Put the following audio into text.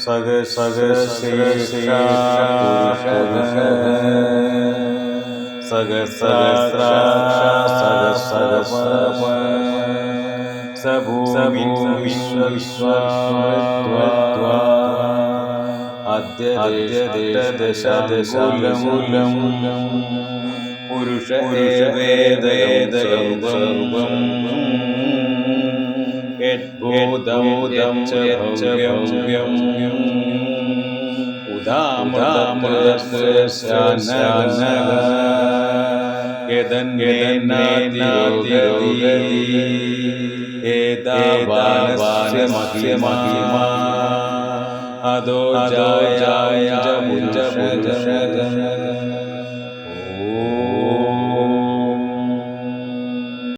सग सग सग सहस्रा सग सग सग सभूमिं विश्व विश्वत्वा अद्य अद्य दश दशमूलं पुरुष एवेदयं सर्वम् यद्भूतं च भव्यं उदामृतस्यानग यदन्येनातिरोगति एतावानस्य महिमा अदो जाय च पुरुष